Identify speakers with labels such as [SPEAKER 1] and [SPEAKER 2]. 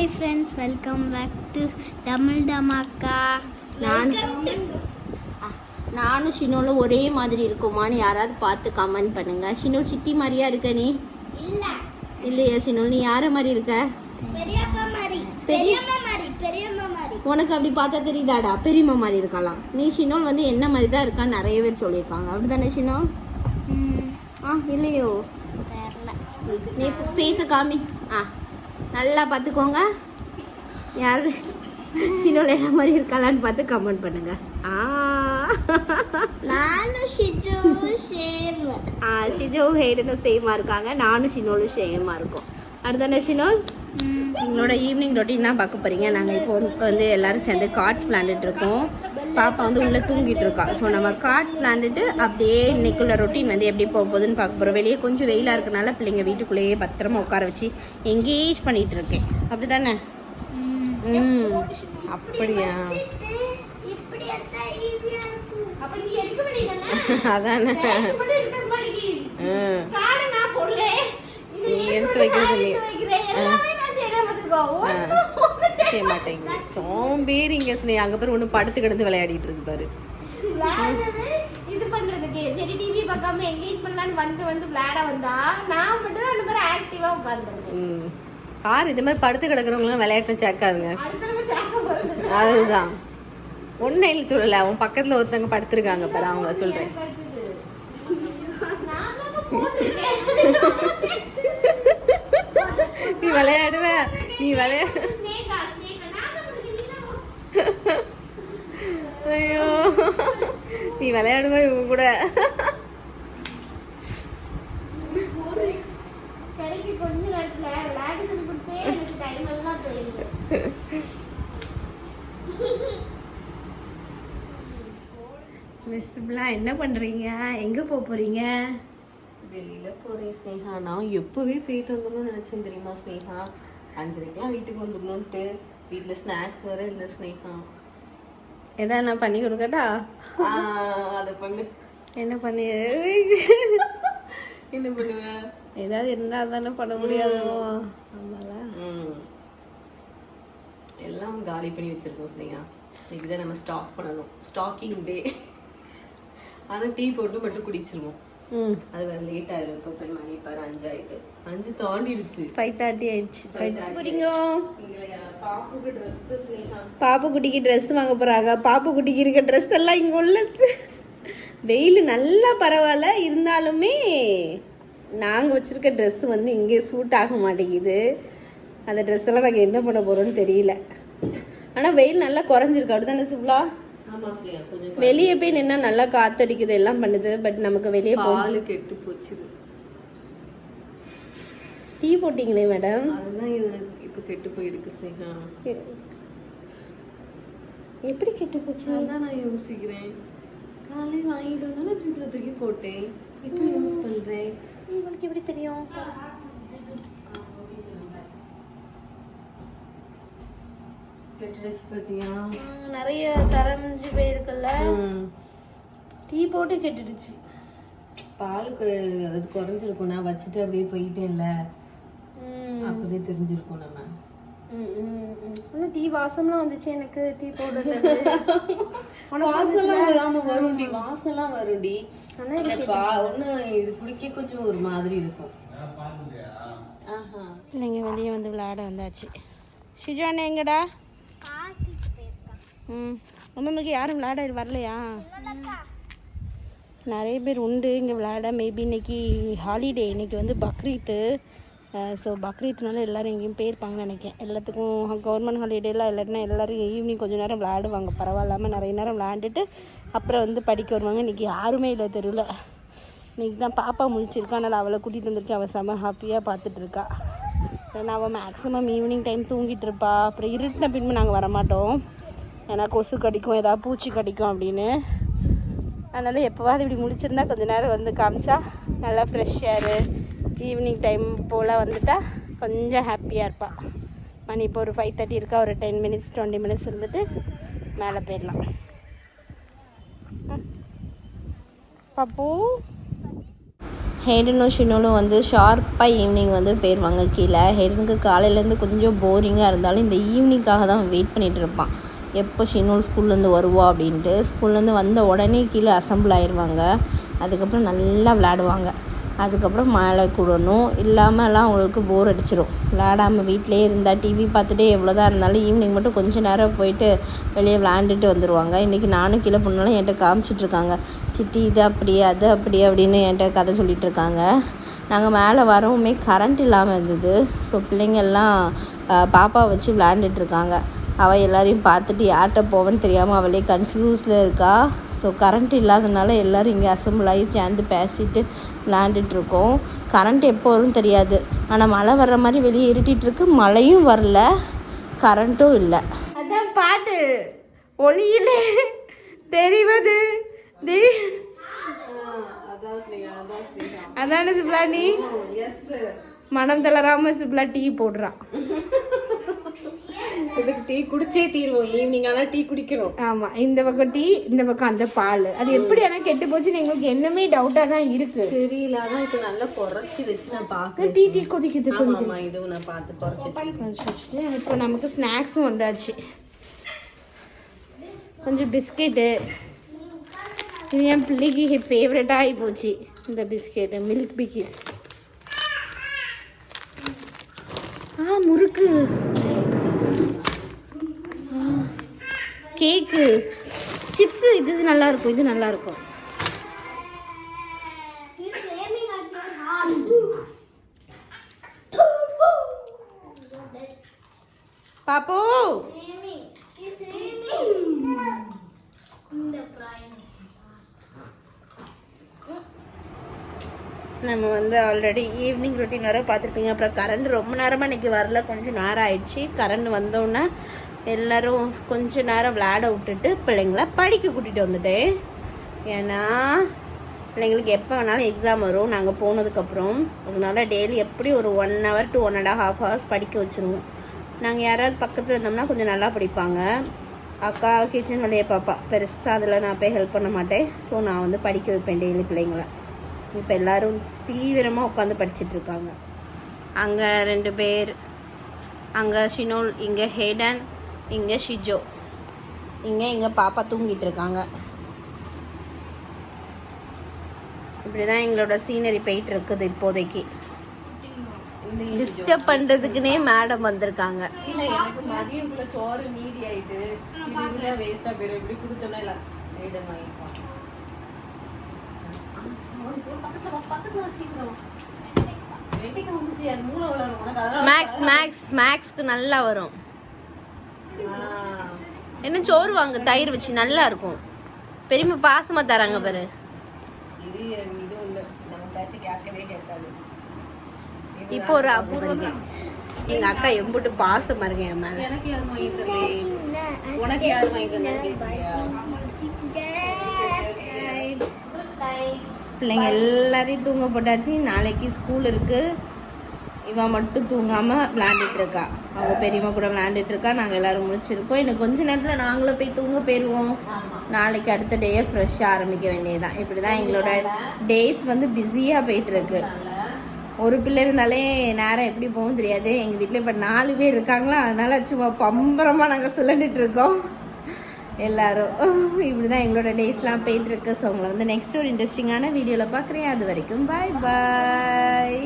[SPEAKER 1] Hi friends welcome back to Tamil Dhamaka
[SPEAKER 2] நான் நானும் ஷினோலும் ஒரே மாதிரி இருக்குமான்னு யாராவது பார்த்து கமெண்ட் பண்ணுங்க. ஷினோல் சித்தி மாதிரியா இருக்க நீ?
[SPEAKER 1] இல்ல.
[SPEAKER 2] இல்லையா ஷினோல்? நீ யார மாதிரி இருக்க? உனக்கு அப்படி பார்த்தா தெரியுதாடா? பெரியம்மா மாதிரி இருக்கலாம். நீ ஷினோல் வந்து என்ன மாதிரி தான் இருக்கான்னு நிறைய பேர் சொல்லியிருக்காங்க. அப்படிதானே ஷினோல்? ஆ இல்லையோ? நீ ஃபேஸை காமி. ஆ. நல்லா பார்த்துக்கோங்க. யார்? ஷினோல் என்ன மாதிரி இருக்காளான்னு பார்த்து கமெண்ட் பண்ணுங்க. ஆ.
[SPEAKER 1] நானும் ஷிஜு சேம்
[SPEAKER 2] ஆ சேமாக இருக்காங்க. நானும் ஷினோலும் சேமாக இருக்கோம். அடுத்தானே ஷினோல் எங்களோட ஈவினிங் ரொட்டீன் தான் பார்க்க போகிறீங்க நாங்கள் இப்போ வந்து வந்து எல்லாரும் சேர்ந்து கார்ட்ஸ் விளாண்டுட்டு இருக்கோம். பாப்பா வந்து உள்ளே தூங்கிட்டு இருக்கா. ஸோ நம்ம கார்ட்ஸ் விளாண்டுட்டு அப்படியே இன்னைக்குள்ள ரொட்டீன் வந்து எப்படி போக போகுதுன்னு பார்க்க போகிறோம் வெளியே கொஞ்சம் வெயிலாக இருக்கனால பிள்ளைங்க வீட்டுக்குள்ளேயே பத்திரமா உட்கார வச்சு எங்கேஜ் பண்ணிட்டு இருக்கேன். அப்படி தானே ம். அப்படியா? அதானே? எடுத்து வைக்கிறது செய்ய மாட்டேங்க சோம்பேறிங்க ஸ்னே அங்க பேர் ஒண்ணு படுத்து கிடந்து விளையாடிட்டு இருக்கு பாரு.
[SPEAKER 3] இது பண்றதுக்கு. சரி டிவி பார்க்காம எங்கேஜ் பண்ணலான்னு வந்து வந்து விளையாட வந்தா நான் மட்டும் அந்த மாதிரி ஆக்டிவா உட்காந்துருக்கேன்
[SPEAKER 2] ம். கார் இது மாதிரி படுத்து கிடக்குறவங்களாம் விளையாட்டை சேர்க்காதுங்க. அதுதான். ஒன்னும் இல்லை சொல்லல. அவன் பக்கத்துல ஒருத்தவங்க படுத்திருக்காங்க பாரு அவங்கள சொல்றேன். நீ விளையாடுவ. நீ விளையாடு
[SPEAKER 3] ஸ்னேகா ஸ்னேகா நான் தான் உனக்கு நீதான்
[SPEAKER 2] ஐயோ நீ விளையாடுவா இவங்க கூட. மிஸ் என்ன பண்றீங்க? எங்க போக போறீங்க?
[SPEAKER 4] வெளியில போறேன் ஸ்னேகா. நான் எப்பவே போயிட்டு வந்துடணும்னு நினைச்சேன் தெரியுமா ஸ்னேகா? அஞ்சரைக்கெல்லாம் வீட்டுக்கு வந்துடணும்ட்டு வீட்டில் ஸ்நாக்ஸ் வேறு இல்லை ஸ்னேகா.
[SPEAKER 2] ஏதாவது நான் பண்ணி கொடுக்கட்டா?
[SPEAKER 4] அதை பண்ணு.
[SPEAKER 2] என்ன பண்ணி?
[SPEAKER 4] என்ன பண்ணுவேன்
[SPEAKER 2] ஏதாவது இருந்தால் தானே பண்ண முடியாதோ. ஆமால.
[SPEAKER 4] எல்லாம் காலி பண்ணி வச்சிருக்கோம் ஸ்னேகா இன்னைக்கு தான் நம்ம ஸ்டாக் பண்ணணும். Stocking day. ஆனா டீ போட்டு மட்டும் குடிச்சிருவோம். அது வேற லேட் ஆயிரும். இப்போ போய் மணி பாரு அஞ்சாயிட்டு. அஞ்சு தாண்டிடுச்சு.
[SPEAKER 2] ஃபைவ் தேர்ட்டி ஆயிடுச்சு. போறீங்க? பாப்பு குட்டிக்கு ட்ரெஸ் வாங்க போறாங்க. பாப்பு குட்டிக்கு இருக்க ட்ரெஸ் எல்லாம் இங்க உள்ள வெயில் நல்லா பரவாயில்ல. இருந்தாலுமே நாங்கள் வச்சிருக்க ட்ரெஸ் வந்து இங்கே சூட் ஆக மாட்டேங்குது. அந்த ட்ரெஸ் எல்லாம் நாங்கள் என்ன பண்ண போறோம்னு தெரியல. ஆனால் வெயில் நல்லா குறைஞ்சிருக்கு. அப்படிதானே சிவ்லா
[SPEAKER 4] ஆமா ஸ்னேகா கொஞ்சம்
[SPEAKER 2] வெளியே போய் நின்னா நல்லா காத்தடிக்குது எல்லாம் பண்ணுது பட் நமக்கு வெளியே
[SPEAKER 4] பால் கெட்டு போச்சுது.
[SPEAKER 2] டீ போட்டிங்களே மேடம்?
[SPEAKER 4] அதுதான் இது இப்போ கெட்டு போயிருக்கு ஸ்னேகா.
[SPEAKER 2] எப்படி கெட்டு போச்சு?
[SPEAKER 4] அதான் நான் யோசிக்கிறேன். காலையில் வாங்கிட்டு வந்தாலும் ஃப்ரிட்ஜில் தூக்கி போட்டேன். இப்போ யூஸ் பண்ணுறேன்
[SPEAKER 2] உங்களுக்கு எப்படி தெரியும்?
[SPEAKER 4] கெட்டுடுச்சு பார்த்தியா
[SPEAKER 2] நிறைய தரமிஞ்சு போயிருக்குல்ல. டீ போட்டு கெட்டுடுச்சு.
[SPEAKER 4] பாலுக்கு அது குறைஞ்சிருக்கும். நான் வச்சுட்டு அப்படியே போயிட்டேன்ல. அப்பவே தெரிஞ்சிருக்கும் நம்ம.
[SPEAKER 2] ஆனால் டீ வாசம்லாம் வந்துச்சு எனக்கு டீ போடுறது
[SPEAKER 4] வாசம்லாம் வராம வரும்டி வாசம்லாம் வரும்டி இந்த பா ஒன்றும் இது குடிக்க கொஞ்சம் ஒரு மாதிரி இருக்கும். ஆஹா.
[SPEAKER 2] நீங்கள் வெளியே வந்து விளையாட வந்தாச்சு. ஷிஜானே எங்கடா? ம். உங்களுக்கு யாரும் விளையாட வரலையா? நிறைய பேர் உண்டு இங்கே விளையாட. மேபி இன்னைக்கு ஹாலிடே இன்னைக்கு வந்து பக்ரீத்து. ஸோ பக்ரீத்னால எல்லோரும் எங்கேயும் போயிருப்பாங்கன்னு நினைக்கிறேன். எல்லாத்துக்கும் கவர்மெண்ட் ஹாலிடேலாம் இல்லாட்டினா எல்லோரும் ஈவினிங் கொஞ்சம் நேரம் விளையாடுவாங்க. பரவாயில்லாமல் நிறைய நேரம் விளையாண்டுட்டு அப்புறம் வந்து படிக்க வருவாங்க. இன்றைக்கி யாருமே இல்லை தெருவில். இன்றைக்கி தான் பாப்பா முடிச்சிருக்கா அதனால் அவளை கூட்டிகிட்டு வந்திருக்கேன். அவள் செம ஹாப்பியாக பார்த்துட்ருக்கா ஏன்னா அவள் மேக்ஸிமம் ஈவினிங் டைம் தூங்கிட்டு இருப்பா அப்புறம் இருட்டின பின்பு நாங்கள் வரமாட்டோம். ஏன்னா கொசு கடிக்கும் ஏதாவது பூச்சி கடிக்கும் அப்படின்னு. அதனால் எப்போவாது இப்படி முடிச்சிருந்தா கொஞ்ச நேரம் வந்து காமிச்சா நல்லா ஃப்ரெஷ் ஏரு ஈவினிங் டைம் போல் வந்துட்டா கொஞ்சம் ஹாப்பியாக இருப்பாள் மணி இப்போ ஒரு ஃபைவ் தேர்ட்டி இருக்கா ஒரு டென் மினிட்ஸ் டுவெண்ட்டி மினிட்ஸ் இருந்துட்டு மேலே போயிடலாம். ம். ஹேடனும் ஷினோலும் வந்து ஷார்ப்பாக ஈவினிங் வந்து போயிடுவாங்க கீழே. ஹேடனுக்கு காலையிலேருந்து கொஞ்சம் போரிங்காக இருந்தாலும் இந்த ஈவினிங்காக தான் வெயிட் பண்ணிகிட்டு இருப்பான். எப்போ ஷினோல் ஸ்கூல்லேருந்து வருவா அப்படின்ட்டு ஸ்கூல்லேருந்து வந்த உடனே கீழே அசம்பிள் ஆயிடுவாங்க. அதுக்கப்புறம் நல்லா விளையாடுவாங்க. அதுக்கப்புறம் மேலே கூடணும். இல்லாமலாம் அவங்களுக்கு போர் அடிச்சிடும் விளையாடாமல் வீட்டிலே இருந்தால் டிவி பார்த்துட்டே எவ்வளோதான் இருந்தாலும் ஈவினிங் மட்டும் கொஞ்ச நேரம் போயிட்டு வெளியே விளாண்டுட்டு வந்துடுவாங்க இன்றைக்கி நானும் கீழே போனாலும் என்கிட்ட காமிச்சிட்ருக்காங்க சித்தி இது அப்படி அது அப்படி அப்படின்னு என்கிட்ட கதை சொல்லிகிட்ருக்காங்க நாங்கள் மேலே வரவுமே கரண்ட் இல்லாமல் இருந்தது. ஸோ பிள்ளைங்கள்லாம் பாப்பா வச்சு விளையாண்டுட்டுருக்காங்க அவள் எல்லாரையும் பார்த்துட்டு யார்கிட்ட போவேன்னு தெரியாமல் அவளே கன்ஃபியூஸில் இருக்கா. ஸோ கரண்ட் இல்லாதனால எல்லோரும் இங்கே அசம்பிள் ஆகி சேர்ந்து பேசிட்டு விளையாண்டுட்டு இருக்கோம். கரண்ட் எப்போ வரும் தெரியாது. ஆனால் மழை வர்ற மாதிரி வெளியே இருட்டிட்டு இருக்கு. மழையும் வரல. கரண்ட்டும் இல்லை.
[SPEAKER 3] அதான் பாட்டு. ஒளியிலே தெரிவது
[SPEAKER 4] அதான்
[SPEAKER 3] சிப்லா நீ
[SPEAKER 4] எஸ்
[SPEAKER 3] மனம் தளராம சிப்லா டீ போடுறான்
[SPEAKER 4] இதுக்கு டீ குடிச்சே தீருவோம். ஈவினிங் ஆனா டீ குடிக்கிறோம்.
[SPEAKER 3] ஆமா இந்த பக்கம் டீ இந்த பக்கம் அந்த பால். அது எப்படி ஆனா கெட்டு போச்சுன்னு எங்களுக்கு என்னமே டவுட்டா தான் இருக்கு.
[SPEAKER 4] தெரியல. அதான் இப்ப நல்லா குறைச்சி வச்சு நான் பாக்குறேன்
[SPEAKER 3] டீ டீ கொதிக்குது
[SPEAKER 4] ஆமா இதுவும் நான் பார்த்து குறைச்சி
[SPEAKER 3] இப்போ நமக்கு ஸ்நாக்ஸும் வந்தாச்சு. கொஞ்சம் பிஸ்கெட்டு இது என் பிள்ளைக்கு ஃபேவரட்டாக ஆகி போச்சு இந்த பிஸ்கெட்டு மில்க் பிக்கிஸ் ஆ முறுக்கு. கேக்கு. சிப்ஸு இது நல்லா இருக்கும் இது நல்லா இருக்கும் பாப்போ.
[SPEAKER 2] நம்ம வந்து ஆல்ரெடி ஈவினிங் ரொட்டீன் வர பார்த்துருப்பீங்க. அப்புறம் கரண்ட் ரொம்ப நேரமாக இன்றைக்கி வரல. கொஞ்சம் நேரம் ஆயிடுச்சு. கரண்ட் வந்தோடனே எல்லோரும் கொஞ்ச நேரம் விளையாட விட்டுட்டு பிள்ளைங்கள படிக்க கூட்டிகிட்டு வந்துட்டேன். ஏன்னா பிள்ளைங்களுக்கு எப்போ வேணாலும் எக்ஸாம் வரும். நாங்கள் போனதுக்கப்புறம். அதனால டெய்லி எப்படி ஒரு one hour to one and half hours படிக்க வச்சுருவோம். நாங்கள் யாராவது பக்கத்தில் இருந்தோம்னா கொஞ்சம் நல்லா படிப்பாங்க. அக்கா கிச்சன் வேலையை பாப்பா. பெருசாக அதில் நான் போய் ஹெல்ப் பண்ண மாட்டேன். ஸோ நான் வந்து படிக்க வைப்பேன் டெய்லி பிள்ளைங்களை. இப்போ எல்லோரும் தீவிரமாக உட்காந்து படிச்சிட்டு இருக்காங்க. அங்கே ரெண்டு பேர் அங்கே ஷினோல் இங்கே ஹேடன் இங்கே ஷிஜோ. இங்கே எங்கள் பாப்பா தூங்கிட்டு இருக்காங்க. இப்படி தான் எங்களோட சீனரி போயிட்டு இருக்குது இப்போதைக்கு. டிஸ்டர்ப் பண்ணுறதுக்குனே மேடம் வந்திருக்காங்க.
[SPEAKER 4] இல்ல எனக்கு மதியம்குள்ள சோறு மீதி ஆயிட்டு இது இதுதான் வேஸ்டா போயிடும் இப்படி கொடுத்தோம்னா இல்ல ஐடம் வாங்கிப்பான்
[SPEAKER 2] மேக்ஸ் மேக்ஸ் மேக்ஸ்க்கு நல்லா வரும். என்ன சோறு வாங்க தயிர் வச்சு நல்லா இருக்கும். பெரியம்மா பாசமாக தராங்க பாரு. இப்போ ஒரு அபூர்வம் எங்க அக்கா எம்புட்டு பாசமா இருக்கு என் மேல? பிள்ளைங்க எல்லாரையும் தூங்க போட்டாச்சு. நாளைக்கு ஸ்கூல் இருக்கு. இவன் மட்டும் தூங்காம விளையாண்டுட்டு இருக்கா. அவங்க பெரியம்மா கூட விளையாண்டுட்டு இருக்கா. நாங்க எல்லாரும் முடிச்சிருக்கோம் இன்னும் கொஞ்ச நேரத்துல நாங்களும் போய் தூங்க போயிடுவோம் நாளைக்கு அடுத்த டேயை ஃப்ரெஷ்ஷாக ஆரம்பிக்க வேண்டியதுதான். இப்படிதான் எங்களோட டேஸ் வந்து பிஸியாக போயிட்டு இருக்கு. ஒரு பிள்ளை இருந்தாலே நேரம் எப்படி போகும் தெரியாது. எங்கள் வீட்டில் இப்போ நாலு பேர் இருக்காங்களா? அதனால சும்மா பம்பரமாக நாங்கள் சுழண்டுட்டு இருக்கோம். எல்லாரும். இப்படி தான் எங்களோட டேஸ்லாம் போயிட்டு இருக்கு ஸோ உங்களை வந்து நெக்ஸ்ட் ஒரு இன்ட்ரெஸ்டிங்கான வீடியோவில் பார்க்குறேன் அது வரைக்கும் பாய் பாய்